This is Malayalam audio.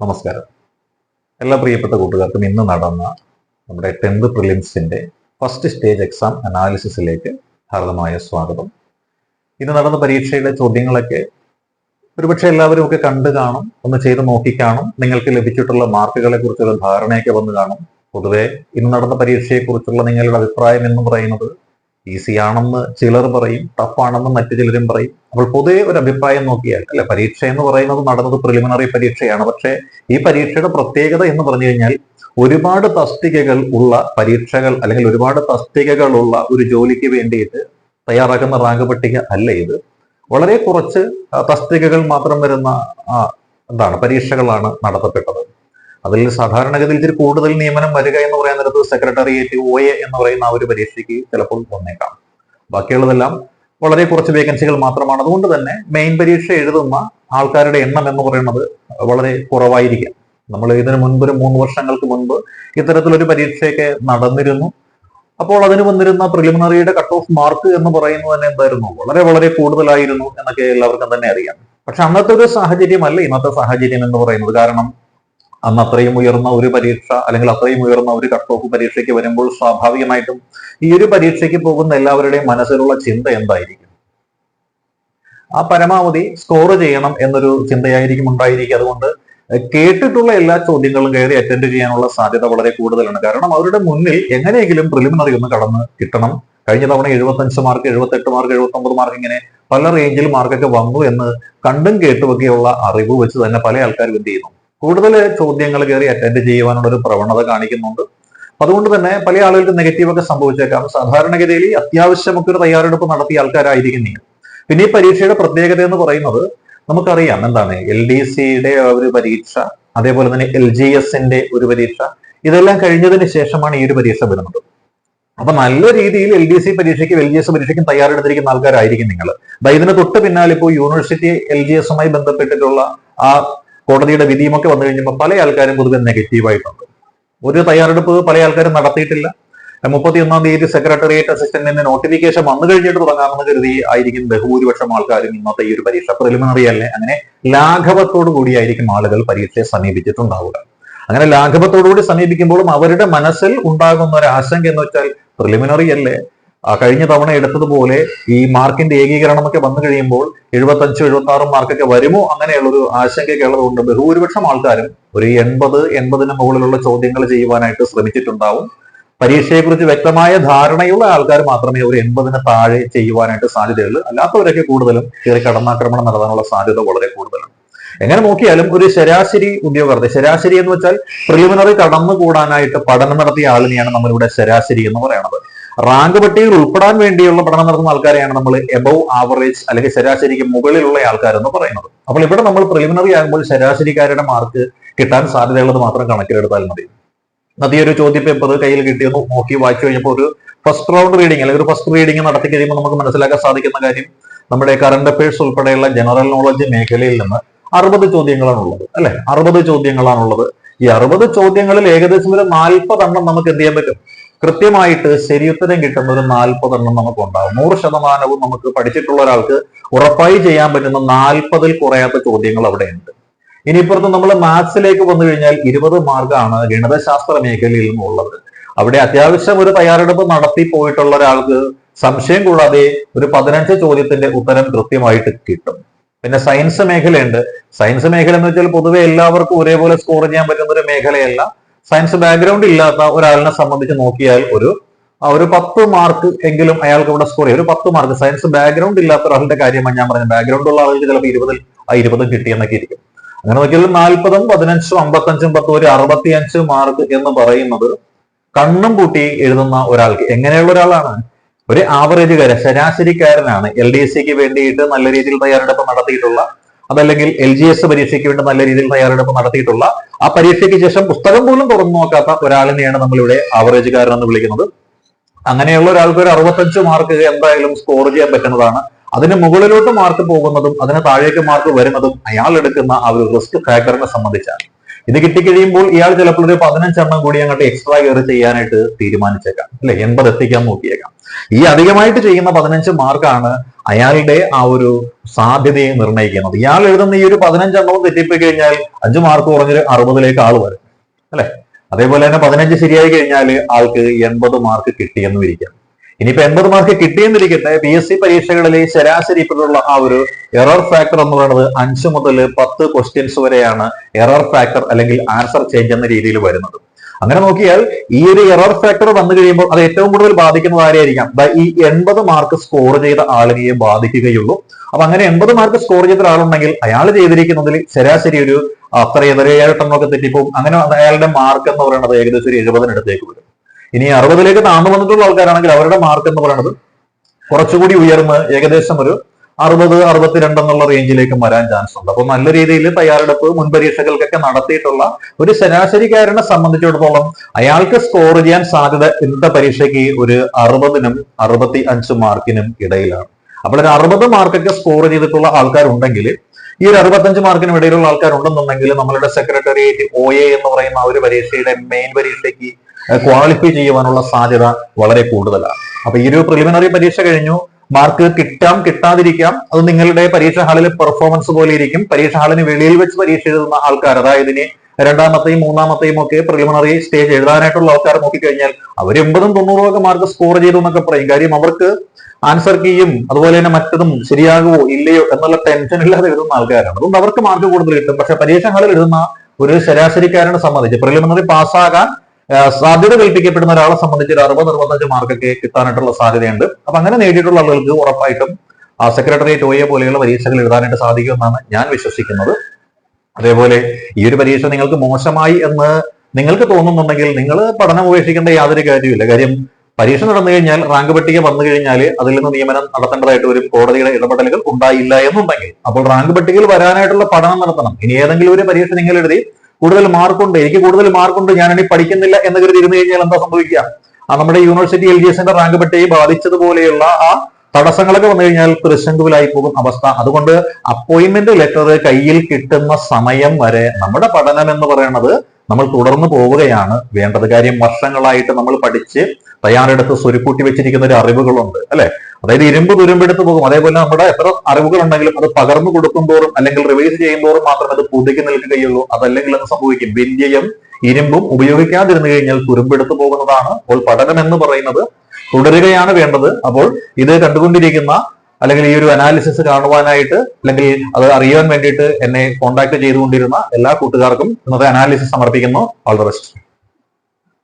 നമസ്കാരം. എല്ലാ പ്രിയപ്പെട്ട കൂട്ടുകാർക്കും ഇന്ന് നടന്ന നമ്മുടെ ടെൻത്ത് പ്രിലിംസിന്റെ ഫസ്റ്റ് സ്റ്റേജ് എക്സാം അനാലിസിസിലേക്ക് ഹാർദമായ സ്വാഗതം. ഇന്ന് നടന്ന പരീക്ഷയുടെ ചോദ്യങ്ങളൊക്കെ ഒരുപക്ഷെ എല്ലാവരും ഒക്കെ കണ്ടു കാണും ഒന്ന് ചെയ്ത് നോക്കിക്കാണും നിങ്ങൾക്ക് ലഭിച്ചിട്ടുള്ള മാർക്കുകളെ കുറിച്ചുള്ള ധാരണയൊക്കെ വന്ന് കാണും. പൊതുവെ ഇന്ന് നടന്ന പരീക്ഷയെക്കുറിച്ചുള്ള നിങ്ങളുടെ അഭിപ്രായം എന്ന് പറയുന്നത് ഈസി ആണെന്ന് ചിലർ പറയും ടഫാണെന്ന് മറ്റു ചിലരും പറയും. അപ്പോൾ പൊതുവെ ഒരു അഭിപ്രായം നോക്കിയാൽ അല്ല പരീക്ഷ എന്ന് പറയുന്നത് നടന്നത് പ്രിലിമിനറി പരീക്ഷയാണ്. പക്ഷേ ഈ പരീക്ഷയുടെ പ്രത്യേകത എന്ന് പറഞ്ഞു കഴിഞ്ഞാൽ ഒരുപാട് തസ്തികകൾ ഉള്ള പരീക്ഷകൾ അല്ലെങ്കിൽ ഒരുപാട് തസ്തികകൾ ഉള്ള ഒരു ജോലിക്ക് വേണ്ടിയിട്ട് തയ്യാറാക്കുന്ന റാങ്ക് പട്ടിക അല്ല ഇത്. വളരെ കുറച്ച് തസ്തികകൾ മാത്രം വരുന്ന എന്താണ് പരീക്ഷകളാണ് നടത്തപ്പെട്ടത്. അതിൽ സാധാരണഗതിയിൽ ഇച്ചിരി കൂടുതൽ നിയമനം വരിക എന്ന് പറയാൻ നേരത്ത് സെക്രട്ടേറിയറ്റ് ഒ എ എന്ന് പറയുന്ന ആ ഒരു പരീക്ഷയ്ക്ക് ചിലപ്പോൾ വന്നേക്കാം. ബാക്കിയുള്ളതെല്ലാം വളരെ കുറച്ച് വേക്കൻസികൾ മാത്രമാണ്. അതുകൊണ്ട് തന്നെ മെയിൻ പരീക്ഷ എഴുതുന്ന ആൾക്കാരുടെ എണ്ണം എന്ന് പറയുന്നത് വളരെ കുറവായിരിക്കാം. നമ്മൾ ഇതിനു മുൻപ് ഒരു മൂന്ന് വർഷങ്ങൾക്ക് മുൻപ് ഇത്തരത്തിലൊരു പരീക്ഷയൊക്കെ നടന്നിരുന്നു. അപ്പോൾ അതിന് വന്നിരുന്ന പ്രിലിമിനറിയുടെ കട്ട് ഓഫ് മാർക്ക് എന്ന് പറയുന്നത് തന്നെ എന്തായിരുന്നു? വളരെ വളരെ കൂടുതലായിരുന്നു എന്നൊക്കെ എല്ലാവർക്കും തന്നെ അറിയാം. പക്ഷെ അന്നത്തെ ഒരു സാഹചര്യമല്ല ഇന്നത്തെ സാഹചര്യം എന്ന് പറയുന്നത്. കാരണം അന്ന് അത്രയും ഉയർന്ന ഒരു പരീക്ഷ അല്ലെങ്കിൽ അത്രയും ഉയർന്ന ഒരു കട്ട് ഓഫ് പരീക്ഷയ്ക്ക് വരുമ്പോൾ സ്വാഭാവികമായിട്ടും ഈ ഒരു പരീക്ഷയ്ക്ക് പോകുന്ന എല്ലാവരുടെയും മനസ്സിലുള്ള ചിന്ത എന്തായിരിക്കും? ആ പരമാവധി സ്കോർ ചെയ്യണം എന്നൊരു ചിന്തയായിരിക്കും ഉണ്ടായിരിക്കുക. അതുകൊണ്ട് കേട്ടിട്ടുള്ള എല്ലാ ചോദ്യങ്ങളും കയറി അറ്റൻഡ് ചെയ്യാനുള്ള സാധ്യത വളരെ കൂടുതലാണ്. കാരണം അവരുടെ മുന്നിൽ എങ്ങനെയെങ്കിലും പ്രിലിമിനറി ഒന്ന് കടന്ന് കിട്ടണം. കഴിഞ്ഞ തവണ എഴുപത്തഞ്ച് മാർക്ക് എഴുപത്തെട്ട് മാർക്ക് എഴുപത്തി ഒമ്പത് മാർക്ക് ഇങ്ങനെ പല റേഞ്ചിൽ മാർക്കൊക്കെ വന്നു എന്ന് കണ്ടും കേട്ടുമൊക്കെയുള്ള അറിവ് വെച്ച് തന്നെ പല ആൾക്കാരും എന്ത് ചെയ്യുന്നു? കൂടുതൽ ചോദ്യങ്ങൾ കയറി അറ്റൻഡ് ചെയ്യുവാനുള്ള ഒരു പ്രവണത കാണിക്കുന്നുണ്ട്. അതുകൊണ്ട് തന്നെ പല ആളുകൾക്ക് നെഗറ്റീവൊക്കെ സംഭവിച്ചേക്കാം. സാധാരണഗതിയിൽ അത്യാവശ്യമൊക്കെ ഒരു തയ്യാറെടുപ്പ് നടത്തിയ ആൾക്കാരായിരിക്കും നിങ്ങൾ. പിന്നെ ഈ പരീക്ഷയുടെ പ്രത്യേകത എന്ന് പറയുന്നത് നമുക്കറിയാം എന്താണ് എൽ ഡി സിയുടെ ഒരു പരീക്ഷ അതേപോലെ തന്നെ എൽ ജി എസിന്റെ ഒരു പരീക്ഷ ഇതെല്ലാം കഴിഞ്ഞതിന് ശേഷമാണ് ഈ ഒരു പരീക്ഷ വരുന്നത്. അപ്പൊ നല്ല രീതിയിൽ എൽ ഡി സി പരീക്ഷയ്ക്കും എൽ ജി എസ് പരീക്ഷയ്ക്കും തയ്യാറെടുത്തിരിക്കുന്ന ആൾക്കാരായിരിക്കും നിങ്ങൾ. ഇതിന് തൊട്ട് പിന്നാലെ ഇപ്പോൾ യൂണിവേഴ്സിറ്റി എൽ ജി എസുമായി ബന്ധപ്പെട്ടിട്ടുള്ള ആ കോടതിയുടെ വിധിയുമൊക്കെ വന്നു കഴിഞ്ഞപ്പോൾ പല ആൾക്കാരും പൊതുവെ നെഗറ്റീവായിട്ടുണ്ട് ഒരു തയ്യാറെടുപ്പ് പല ആൾക്കാരും നടത്തിയിട്ടില്ല. മുപ്പത്തി ഒന്നാം തീയതി സെക്രട്ടേറിയറ്റ് അസിസ്റ്റന്റിന്റെ നോട്ടിഫിക്കേഷൻ വന്നു കഴിഞ്ഞിട്ട് തുടങ്ങാമെന്ന് കരുതി ആയിരിക്കും ബഹുഭൂരിപക്ഷം ആൾക്കാരും ഇന്നത്തെ ഈ ഒരു പരീക്ഷ. പ്രിലിമിനറി അല്ലേ? അങ്ങനെ ലാഘവത്തോടു കൂടിയായിരിക്കും ആളുകൾ പരീക്ഷയെ സമീപിച്ചിട്ടുണ്ടാവുക. അങ്ങനെ ലാഘവത്തോടുകൂടി സമീപിക്കുമ്പോഴും അവരുടെ മനസ്സിൽ ഉണ്ടാകുന്ന ഒരു ആശങ്ക എന്ന് വെച്ചാൽ പ്രിലിമിനറി അല്ലേ? കഴിഞ്ഞ തവണ എടുത്തതുപോലെ ഈ മാർക്കിന്റെ ഏകീകരണം ഒക്കെ വന്നു കഴിയുമ്പോൾ എഴുപത്തഞ്ചും എഴുപത്തി ആറും മാർക്കൊക്കെ വരുമോ? അങ്ങനെയുള്ളൊരു ആശങ്കയൊക്കെ ഉള്ളതുകൊണ്ട് ബഹുഭൂരിപക്ഷം ആൾക്കാരും ഒരു എൺപത് എൺപതിന് മുകളിലുള്ള ചോദ്യങ്ങൾ ചെയ്യുവാനായിട്ട് ശ്രമിച്ചിട്ടുണ്ടാവും. പരീക്ഷയെക്കുറിച്ച് വ്യക്തമായ ധാരണയുള്ള ആൾക്കാർ മാത്രമേ ഒരു എൺപതിന് താഴെ ചെയ്യുവാനായിട്ട് സാധ്യതയുള്ളൂ. അല്ലാത്തവരൊക്കെ കൂടുതലും കയറി കടന്നാക്രമണം നടത്താനുള്ള സാധ്യത വളരെ കൂടുതലാണ്. എങ്ങനെ നോക്കിയാലും ഒരു ശരാശരി ഉദ്യോഗാർത്ഥി ശരാശരി എന്ന് വെച്ചാൽ പ്രിലിമിനറി കടന്നുകൂടാനായിട്ട് പഠനം നടത്തിയ ആളിനെയാണ് നമ്മളിവിടെ ശരാശരി എന്ന് പറയുന്നത് റാങ്ക് പട്ടികയിൽ ഉൾപ്പെടാൻ വേണ്ടിയുള്ള പഠനം നടത്തുന്ന ആൾക്കാരെയാണ് നമ്മൾ എബവ് ആവറേജ് അല്ലെങ്കിൽ ശരാശരിക്ക് മുകളിലുള്ള ആൾക്കാരെന്ന് പറയുന്നത്. അപ്പോൾ ഇവിടെ നമ്മൾ പ്രിലിമിനറി ആകുമ്പോൾ ശരാശരിക്കാരുടെ മാർക്ക് കിട്ടാൻ സാധ്യതയുള്ളത് മാത്രം കണക്കിലെടുത്താൽ മതി. അത് ഒരു ചോദ്യ പേപ്പർ കയ്യിൽ കിട്ടിയെന്ന് നോക്കി വായിച്ചു കഴിഞ്ഞപ്പോൾ ഒരു ഫസ്റ്റ് റൗണ്ട് റീഡിംഗ് അല്ലെങ്കിൽ ഒരു ഫസ്റ്റ് റീഡിംഗ് നടത്തി കഴിയുമ്പോൾ നമുക്ക് മനസ്സിലാക്കാൻ സാധിക്കുന്ന കാര്യം നമ്മുടെ കറണ്ട് അഫയേഴ്സ് ഉൾപ്പെടെയുള്ള ജനറൽ നോളജ് മേഖലയിൽ നിന്ന് അറുപത് ചോദ്യങ്ങളാണ് ഉള്ളത് അല്ലെ? അറുപത് ചോദ്യങ്ങളാണുള്ളത്. ഈ അറുപത് ചോദ്യങ്ങളിൽ ഏകദേശം ഒരു നാൽപ്പതെണ്ണം നമുക്ക് എന്ത് ചെയ്യാൻ പറ്റും? കൃത്യമായിട്ട് ശരിയുത്തരം കിട്ടുന്ന ഒരു നാൽപ്പതെണ്ണം നമുക്ക് ഉണ്ടാവും നൂറ് ശതമാനവും നമുക്ക് പഠിച്ചിട്ടുള്ള ഒരാൾക്ക് ഉറപ്പായി ചെയ്യാൻ പറ്റുന്ന നാൽപ്പതിൽ കുറയാത്ത ചോദ്യങ്ങൾ അവിടെ ഉണ്ട് ഇനിയിപ്പുറത്ത് നമ്മൾ മാത്സിലേക്ക് വന്നു കഴിഞ്ഞാൽ ഇരുപത് മാർക്കാണ് ഗണിതശാസ്ത്ര മേഖലയിൽ നിന്നുള്ളത്. അവിടെ അത്യാവശ്യം ഒരു തയ്യാറെടുപ്പ് നടത്തി പോയിട്ടുള്ള ഒരാൾക്ക് സംശയം കൂടാതെ ഒരു പതിനഞ്ച് ചോദ്യത്തിന്റെ ഉത്തരം കൃത്യമായിട്ട് കിട്ടും. പിന്നെ സയൻസ് മേഖലയുണ്ട്. സയൻസ് മേഖല എന്ന് വെച്ചാൽ പൊതുവെ എല്ലാവർക്കും ഒരേപോലെ സ്കോർ ചെയ്യാൻ പറ്റുന്ന ഒരു മേഖലയല്ല. സയൻസ് ബാക്ക്ഗ്രൗണ്ട് ഇല്ലാത്ത ഒരാളിനെ സംബന്ധിച്ച് നോക്കിയാൽ ഒരു ഒരു പത്ത് മാർക്ക് എങ്കിലും അയാൾക്ക് ഇവിടെ സ്കോർ ചെയ്യും. ഒരു പത്ത് മാർക്ക് സയൻസ് ബാക്ക്ഗ്രൗണ്ട് ഇല്ലാത്ത ഒരാളുടെ കാര്യമാണ് ഞാൻ പറഞ്ഞത്. ബാക്ക്ഗ്രൗണ്ട് ഉള്ള ആളുകൾ ചിലപ്പോൾ ഇരുപതിൽ ആ ഇരുപതും കിട്ടിയെന്നൊക്കെ ഇരിക്കും. അങ്ങനെ നോക്കിയാൽ നാൽപ്പതും പതിനഞ്ചും അമ്പത്തഞ്ചും പത്തും ഒരു അറുപത്തിയഞ്ച് മാർക്ക് എന്ന് പറയുന്നത് കണ്ണും പൂട്ടി എഴുതുന്ന ഒരാൾക്ക്. എങ്ങനെയുള്ള ഒരാളാണ്? ഒരു ആവറേജുകാരൻ ശരാശരിക്കാരനാണ്. എൽ ഡി എസ് സിക്ക് വേണ്ടിയിട്ട് നല്ല രീതിയിൽ തയ്യാറെടുപ്പ് നടത്തിയിട്ടുള്ള അതല്ലെങ്കിൽ എൽ ജി എസ് പരീക്ഷയ്ക്ക് വേണ്ടി നല്ല രീതിയിൽ തയ്യാറെടുപ്പ് നടത്തിയിട്ടുള്ള ആ പരീക്ഷയ്ക്ക് ശേഷം പുസ്തകം പോലും തുറന്നു നോക്കാത്ത ഒരാളിനെയാണ് നമ്മളിവിടെ ആവറേജുകാരൻ എന്ന് വിളിക്കുന്നത്. അങ്ങനെയുള്ള ഒരാൾക്ക് ഒരു അറുപത്തഞ്ച് മാർക്ക് എന്തായാലും സ്കോർ ചെയ്യാൻ പറ്റുന്നതാണ്. അതിന് മുകളിലോട്ട് മാർക്ക് പോകുന്നതും അതിന് താഴേക്ക് മാർക്ക് വരുന്നതും അയാൾ എടുക്കുന്ന ആ ഒരു റിസ്ക് ഫാക്ടറിനെ സംബന്ധിച്ചാണ്. ഇത് കിട്ടിക്കഴിയുമ്പോൾ ഇയാൾ ചിലപ്പോൾ ഒരു പതിനഞ്ചെണ്ണം കൂടി അങ്ങോട്ട് എക്സ്ട്രാ കയറി ചെയ്യാനായിട്ട് തീരുമാനിച്ചേക്കാം. അല്ലെ? എൺപത് എത്തിക്കാൻ നോക്കിയേക്കാം. ഈ അധികമായിട്ട് ചെയ്യുന്ന പതിനഞ്ച് മാർക്കാണ് അയാളുടെ ആ ഒരു സാധ്യതയെ നിർണയിക്കുന്നത്. ഇയാൾ എഴുതുന്ന ഈ ഒരു പതിനഞ്ചെണ്ണവും തെറ്റിപ്പോയി കഴിഞ്ഞാൽ അഞ്ചു മാർക്ക് കുറഞ്ഞൊരു അറുപതിലേക്ക് ആൾ വരും. അല്ലെ? അതേപോലെ തന്നെ പതിനഞ്ച് ശരിയായി കഴിഞ്ഞാൽ ആൾക്ക് എൺപത് മാർക്ക് കിട്ടിയെന്നും ഇരിക്കാം. ഇനിയിപ്പോ എൺപത് മാർക്ക് കിട്ടിയെന്നിരിക്കട്ടെ പി എസ് സി പരീക്ഷകളിലെ ശരാശരി ഇപ്പോഴുള്ള ആ ഒരു എറർ ഫാക്ടർ എന്ന് പറയുന്നത് അഞ്ച് മുതൽ പത്ത് ക്വസ്റ്റ്യൻസ് വരെയാണ് എറർ ഫാക്ടർ അല്ലെങ്കിൽ ആൻസർ ചേഞ്ച് എന്ന രീതിയിൽ വരുന്നത്. അങ്ങനെ നോക്കിയാൽ ഈ ഒരു എറർ ഫാക്ടർ വന്നു കഴിയുമ്പോൾ അത് ഏറ്റവും കൂടുതൽ ബാധിക്കുന്നത് ആരെയായിരിക്കാം? ഈ എൺപത് മാർക്ക് സ്കോർ ചെയ്ത ആളിനെയും ബാധിക്കുകയുള്ളൂ. അപ്പൊ അങ്ങനെ എൺപത് മാർക്ക് സ്കോർ ചെയ്ത ഒരാളുണ്ടെങ്കിൽ അയാൾ ചെയ്തിരിക്കുന്നതിൽ ശരാശരി ഒരു അത്ര ഏഴെട്ടെണ്ണമൊക്കെ തെറ്റിപ്പോവും. അങ്ങനെ അയാളുടെ മാർക്ക് എന്ന് പറയുന്നത് ഏകദേശം ഒരു എഴുപതിനടുത്തേക്ക് വരും. ഇനി അറുപതിലേക്ക് താഴ്ന്നു വന്നിട്ടുള്ള ആൾക്കാരാണെങ്കിൽ അവരുടെ മാർക്ക് എന്ന് പറയുന്നത് കുറച്ചുകൂടി ഉയർന്ന് ഏകദേശം ഒരു അറുപത് അറുപത്തിരണ്ട് എന്നുള്ള റേഞ്ചിലേക്ക് വരാൻ ചാൻസ് ഉണ്ട്. അപ്പൊ നല്ല രീതിയിൽ തയ്യാറെടുപ്പ് മുൻ പരീക്ഷകൾക്കൊക്കെ നടത്തിയിട്ടുള്ള ഒരു ശരാശരിക്കാരനെ സംബന്ധിച്ചിടത്തോളം അയാൾക്ക് സ്കോർ ചെയ്യാൻ സാധ്യത ഇന്നത്തെ പരീക്ഷയ്ക്ക് ഒരു അറുപതിനും അറുപത്തി അഞ്ച് മാർക്കിനും ഇടയിലാണ്. അപ്പോൾ ഒരു അറുപത് മാർക്കൊക്കെ സ്കോർ ചെയ്തിട്ടുള്ള ആൾക്കാരുണ്ടെങ്കിൽ ഈ ഒരു അറുപത്തഞ്ച് മാർക്കിനും ഇടയിലുള്ള ആൾക്കാരുണ്ടെന്നുണ്ടെങ്കിൽ നമ്മളുടെ സെക്രട്ടേറിയറ്റ് ഒ എ എന്ന് പറയുന്ന ഒരു പരീക്ഷയുടെ മെയിൻ പരീക്ഷയ്ക്ക് ക്വാളിഫൈ ചെയ്യുവാനുള്ള സാധ്യത വളരെ കൂടുതലാണ്. അപ്പൊ ഈ ഒരു പ്രിലിമിനറി പരീക്ഷ കഴിഞ്ഞു. മാർക്ക് കിട്ടാം കിട്ടാതിരിക്കാം. അത് നിങ്ങളുടെ പരീക്ഷ ഹാളിലെ പെർഫോമൻസ് പോലെ ഇരിക്കും. പരീക്ഷ ഹാളിന് വെളിയിൽ വെച്ച് പരീക്ഷ എഴുതുന്ന ആൾക്കാർ അതായത് ഇനി രണ്ടാമത്തെയും മൂന്നാമത്തെയും ഒക്കെ പ്രിലിമിനറി സ്റ്റേജ് എഴുതാനായിട്ടുള്ള ആൾക്കാർ നോക്കിക്കഴിഞ്ഞാൽ അവർ എൺപതും തൊണ്ണൂറും ഒക്കെ മാർക്ക് സ്കോർ ചെയ്തു എന്നൊക്കെ പറയും. കാര്യം അവർക്ക് ആൻസർ കീയും അതുപോലെ തന്നെ മറ്റതും ശരിയാകുമോ ഇല്ലയോ എന്നുള്ള ടെൻഷൻ ഇല്ലാതെ എഴുതുന്ന ആൾക്കാരാണ്. അതുകൊണ്ട് അവർക്ക് മാർക്ക് കൂടുതൽ കിട്ടും. പക്ഷെ പരീക്ഷ ഹാളിൽ എഴുതുന്ന ഒരു ശരാശരിക്കാരനെ സംബന്ധിച്ച് പ്രിലിമിനറി പാസ്സാകാൻ സാധ്യത കൽപ്പിക്കപ്പെടുന്ന ഒരാളെ സംബന്ധിച്ച് ഒരു അറുപത് അറുപത്തഞ്ച് മാർക്കൊക്കെ കിട്ടാനായിട്ടുള്ള സാധ്യതയുണ്ട്. അപ്പൊ അങ്ങനെ നേടിയിട്ടുള്ള ആളുകൾക്ക് ഉറപ്പായിട്ടും സെക്രട്ടേറിയറ്റ് ഒയെ പോലെയുള്ള പരീക്ഷകൾ എഴുതാനായിട്ട് സാധിക്കുമെന്നാണ് ഞാൻ വിശ്വസിക്കുന്നത്. അതേപോലെ ഈ ഒരു പരീക്ഷ നിങ്ങൾക്ക് മോശമായി എന്ന് നിങ്ങൾക്ക് തോന്നുന്നുണ്ടെങ്കിൽ നിങ്ങൾ പഠനം ഉപേക്ഷിക്കേണ്ട യാതൊരു കാര്യമില്ല കാര്യം പരീക്ഷ നടന്നു കഴിഞ്ഞാൽ റാങ്ക് പട്ടിക വന്നു കഴിഞ്ഞാൽ അതിൽ നിന്ന് നിയമനം നടത്തേണ്ടതായിട്ട് വരും കോടതിയുടെ ഇടപെടലുകൾ ഉണ്ടായില്ല എന്നുണ്ടെങ്കിൽ. അപ്പോൾ റാങ്ക് പട്ടികയിൽ വരാനായിട്ടുള്ള പഠനം നടത്തണം. ഇനി ഏതെങ്കിലും ഒരു പരീക്ഷ നിങ്ങൾ എഴുതി കൂടുതൽ മാർക്കുണ്ട്. എനിക്ക് കൂടുതൽ മാർക്കുണ്ട്. ഞാൻ ഇനി പഠിക്കുന്നില്ല എന്ന് കരുതി ഇരുന്ന് കഴിഞ്ഞാൽ എന്താ സംഭവിക്കുക? ആ നമ്മുടെ യൂണിവേഴ്സിറ്റി എൽ ഡി എസിന്റെ റാങ്ക് പട്ടികയെ ബാധിച്ചതുപോലെയുള്ള ആ തടസ്സങ്ങളൊക്കെ വന്നു കഴിഞ്ഞാൽ തൃശങ്കുവിലായി പോകും അവസ്ഥ. അതുകൊണ്ട് അപ്പോയിന്റ്മെന്റ് ലെറ്റർ കയ്യിൽ കിട്ടുന്ന സമയം വരെ നമ്മുടെ പഠനം എന്ന് പറയുന്നത് നമ്മൾ തുടർന്നു പോവുകയാണ്. വേണ്ടത് കാര്യം വർഷങ്ങളായിട്ട് നമ്മൾ പഠിച്ച് തയ്യാറെടുത്ത് സ്വരുക്കൂട്ടി വെച്ചിരിക്കുന്ന ഒരു അറിവുകളുണ്ട്. അല്ലെ? അതായത് ഇരുമ്പ് തുരുമ്പെടുത്ത് പോകും. അതേപോലെ നമ്മുടെ എത്ര അറിവുകൾ ഉണ്ടെങ്കിലും അത് പകർന്നു കൊടുക്കുമ്പോഴും അല്ലെങ്കിൽ റിവൈസ് ചെയ്യുമ്പോഴും മാത്രമേ അത് പുതുക്കി നിൽക്കുകയുള്ളൂ. അതല്ലെങ്കിൽ അത് സംഭവിക്കും. വിദ്യയും ഇരുമ്പും ഉപയോഗിക്കാതിരുന്നു കഴിഞ്ഞാൽ തുരുമ്പെടുത്തു പോകുന്നതാണ് അപ്പോൾ പഠനം എന്ന് പറയുന്നത്. തുടരുകയാണ് വേണ്ടത്. അപ്പോൾ ഇത് കണ്ടുകൊണ്ടിരിക്കുന്ന അല്ലെങ്കിൽ ഈ ഒരു അനാലിസിസ് കാണുവാനായിട്ട് അല്ലെങ്കിൽ അത് അറിയാൻ വേണ്ടിയിട്ട് എന്നെ കോൺടാക്ട് ചെയ്തുകൊണ്ടിരുന്ന എല്ലാ കൂട്ടുകാർക്കും ഇന്നത്തെ അനാലിസിസ് സമർപ്പിക്കുന്നു. All the best